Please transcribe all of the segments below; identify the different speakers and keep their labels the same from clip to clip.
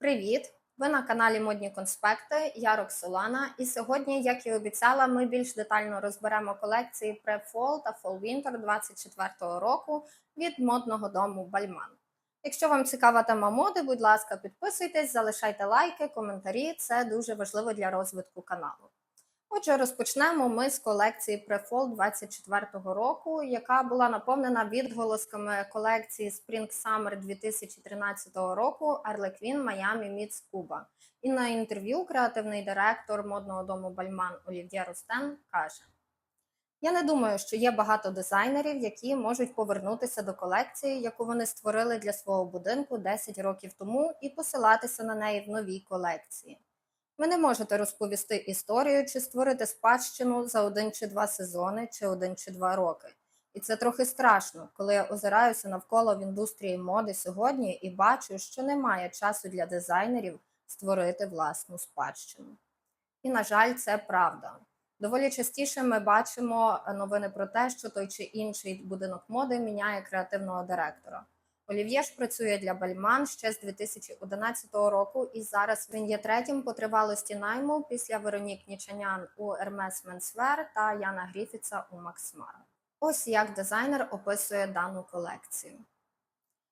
Speaker 1: Привіт! Ви на каналі Модні Конспекти. Я Роксолана. І сьогодні, як і обіцяла, ми більш детально розберемо колекції Pre-Fall та Fall-Winter 24 року від модного дому Бальман. Якщо вам цікава тема моди, будь ласка, підписуйтесь, залишайте лайки, коментарі. Це дуже важливо для розвитку каналу. Отже, розпочнемо ми з колекції Pre-Fall 24 року, яка була наповнена відголосками колекції Spring Summer 2013 року Arlequin Miami Meets Cuba. І на інтерв'ю креативний директор модного дому Бальман Олів'є Ростен каже: Я не думаю, що є багато дизайнерів, які можуть повернутися до колекції, яку вони створили для свого будинку 10 років тому, і посилатися на неї в новій колекції. Ви не можете розповісти історію чи створити спадщину за один чи два сезони, чи один чи два роки. І це трохи страшно, коли я озираюся навколо в індустрії моди сьогодні і бачу, що немає часу для дизайнерів створити власну спадщину. І, на жаль, це правда. Доволі частіше ми бачимо новини про те, що той чи інший будинок моди міняє креативного директора. Олів'є ж працює для Бальман ще з 2011 року, і зараз він є третім по тривалості найму після Веронік Нічанян у Hermes Menswear та Яна Гріфіца у Mara. Ось як дизайнер описує дану колекцію.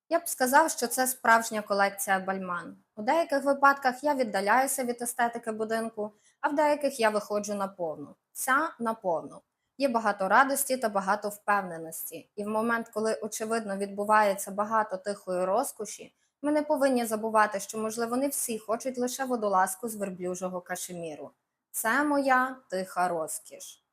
Speaker 1: Я б сказав, що це справжня колекція Бальман. У деяких випадках я віддаляюся від естетики будинку, а в деяких я виходжу на повну. Ця на повну. Є багато радості та багато впевненості, і в момент, коли очевидно відбувається багато тихої розкоші, ми не повинні забувати, що, можливо, не всі хочуть лише водолазку з верблюжого кашеміру. Це моя тиха розкіш.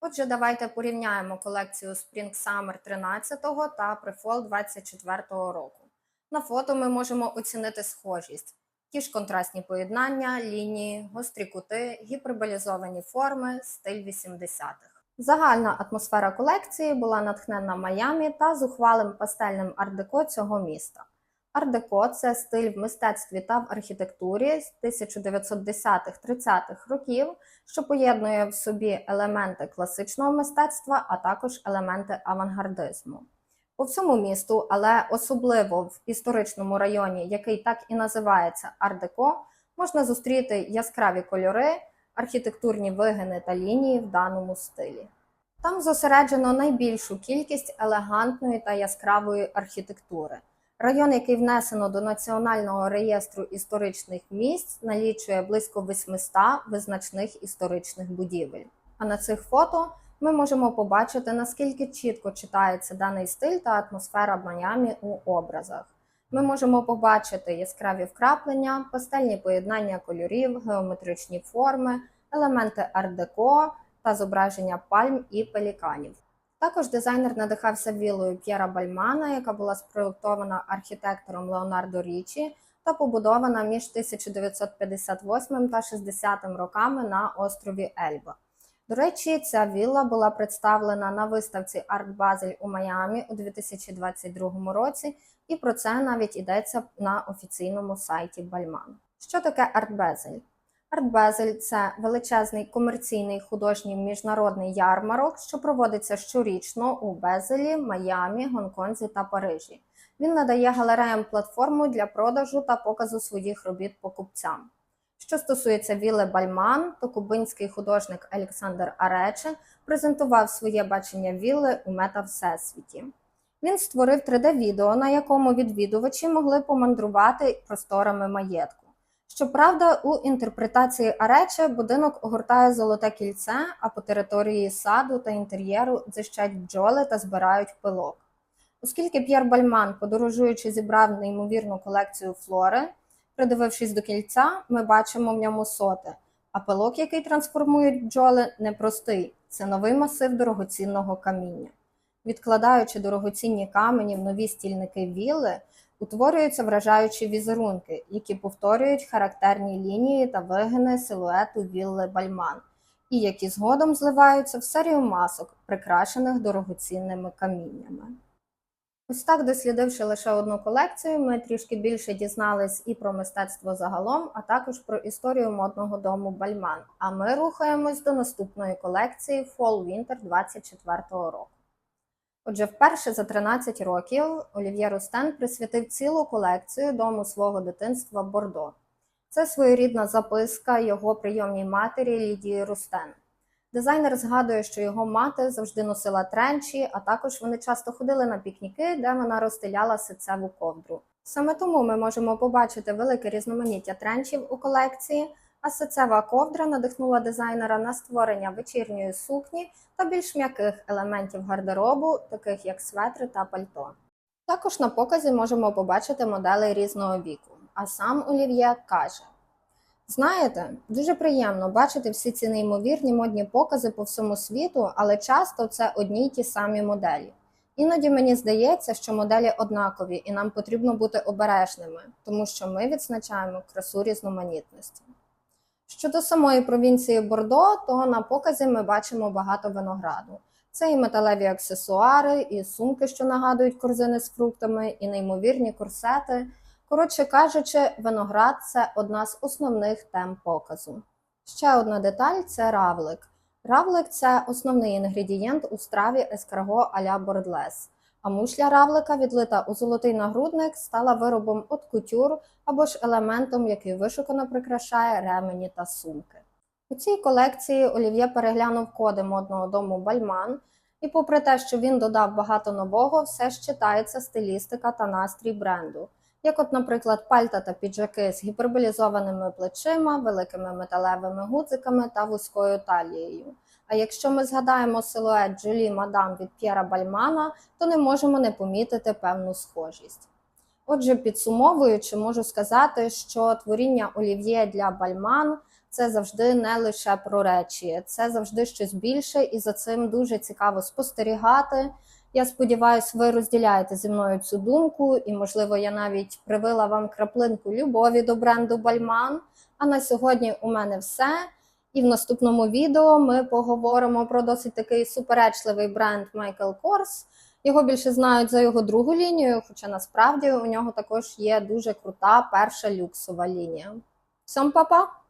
Speaker 1: Отже, давайте порівняємо колекцію Spring Summer 13 та Prefall 24 року. На фото ми можемо оцінити схожість. Ті ж контрастні поєднання, лінії, гострі кути, гіперболізовані форми, стиль 80-х. Загальна атмосфера колекції була натхнена Майамі та зухвалим пастельним ардеко цього міста. Ардеко це стиль в мистецтві та в архітектурі з 1910-30-х років, що поєднує в собі елементи класичного мистецтва, а також елементи авангардизму. По всьому місту, але особливо в історичному районі, який так і називається Ардеко, можна зустріти яскраві кольори архітектурні вигини та лінії в даному стилі. Там зосереджено найбільшу кількість елегантної та яскравої архітектури. Район, який внесено до Національного реєстру історичних місць, налічує близько 800 визначних історичних будівель. А на цих фото ми можемо побачити, наскільки чітко читається даний стиль та атмосфера Майамі у образах. Ми можемо побачити яскраві вкраплення, пастельні поєднання кольорів, геометричні форми, елементи арт-деко та зображення пальм і пеліканів. Також дизайнер надихався вілою П'єра Бальмана, яка була спроєктована архітектором Леонардо Річі та побудована між 1958 та 60 роками на острові Ельба. До речі, ця вілла була представлена на виставці Арт Базель у Майамі у 2022 році, і про це навіть йдеться на офіційному сайті Бальман. Що таке Арт Базель? Арт Базель це величезний комерційний художній міжнародний ярмарок, що проводиться щорічно у Безелі, Майамі, Гонконзі та Парижі. Він надає галереям платформу для продажу та показу своїх робіт покупцям. Що стосується Вілли Бальман, то кубинський художник Олександр Арече презентував своє бачення вілли у мета Всесвіті. Він створив 3D-відео, на якому відвідувачі могли помандрувати просторами маєтку. Щоправда, у інтерпретації Арече будинок огортає золоте кільце, а по території саду та інтер'єру дзищать бджоли та збирають пилок. Оскільки П'єр Бальман, подорожуючи, зібрав неймовірну колекцію флори, придивившись до кільця, ми бачимо в ньому соти, а пилок, який трансформують бджоли, непростий це новий масив дорогоцінного каміння. Відкладаючи дорогоцінні камені в нові стільники вілли, утворюються вражаючі візерунки, які повторюють характерні лінії та вигини силуету вілли Бальман, і які згодом зливаються в серію масок, прикрашених дорогоцінними каміннями. Ось так, дослідивши лише одну колекцію, ми трішки більше дізнались і про мистецтво загалом, а також про історію модного дому Бальман. А ми рухаємось до наступної колекції Fall Winter 24 року. Отже, вперше за 13 років Олів'є Рустен присвятив цілу колекцію дому свого дитинства Бордо. Це своєрідна записка його прийомній матері Лідії Рустен. Дизайнер згадує, що його мати завжди носила тренчі, а також вони часто ходили на пікніки, де вона розстеляла ситцеву ковдру. Саме тому ми можемо побачити велике різноманіття тренчів у колекції, а ситцева ковдра надихнула дизайнера на створення вечірньої сукні та більш м'яких елементів гардеробу, таких як светри та пальто. Також на показі можемо побачити моделей різного віку. А сам Олів'є каже: Знаєте, дуже приємно бачити всі ці неймовірні модні покази по всьому світу, але часто це одні й ті самі моделі. Іноді мені здається, що моделі однакові, і нам потрібно бути обережними, тому що ми відзначаємо красу різноманітності. Щодо самої провінції Бордо, то на показі ми бачимо багато винограду. Це і металеві аксесуари, і сумки, що нагадують корзини з фруктами, і неймовірні корсети. Коротше кажучи, виноград це одна з основних тем показу. Ще одна деталь це равлик. Равлик це основний інгредієнт у страві ескарго а-ля бордлес. А мушля равлика, відлита у золотий нагрудник, стала виробом от кутюр або ж елементом, який вишукано прикрашає ремені та сумки. У цій колекції Олів'є переглянув коди модного дому Бальман, і попри те, що він додав багато нового, все ж читається стилістика та настрій бренду. Як, от, наприклад, пальта та піджаки з гіперболізованими плечима, великими металевими гудзиками та вузькою талією. А якщо ми згадаємо силует Джолі Мадам від П'єра Бальмана, то не можемо не помітити певну схожість. Отже, підсумовуючи, можу сказати, що творіння олів'є для Бальман це завжди не лише про речі, це завжди щось більше, і за цим дуже цікаво спостерігати. Я сподіваюся, ви розділяєте зі мною цю думку, і, можливо, я навіть привила вам краплинку любові до бренду Бальман. А на сьогодні у мене все. І в наступному відео ми поговоримо про досить такий суперечливий бренд Michael Kors. Його більше знають за його другу лінію, хоча насправді у нього також є дуже крута перша люксова лінія. Всім па-па!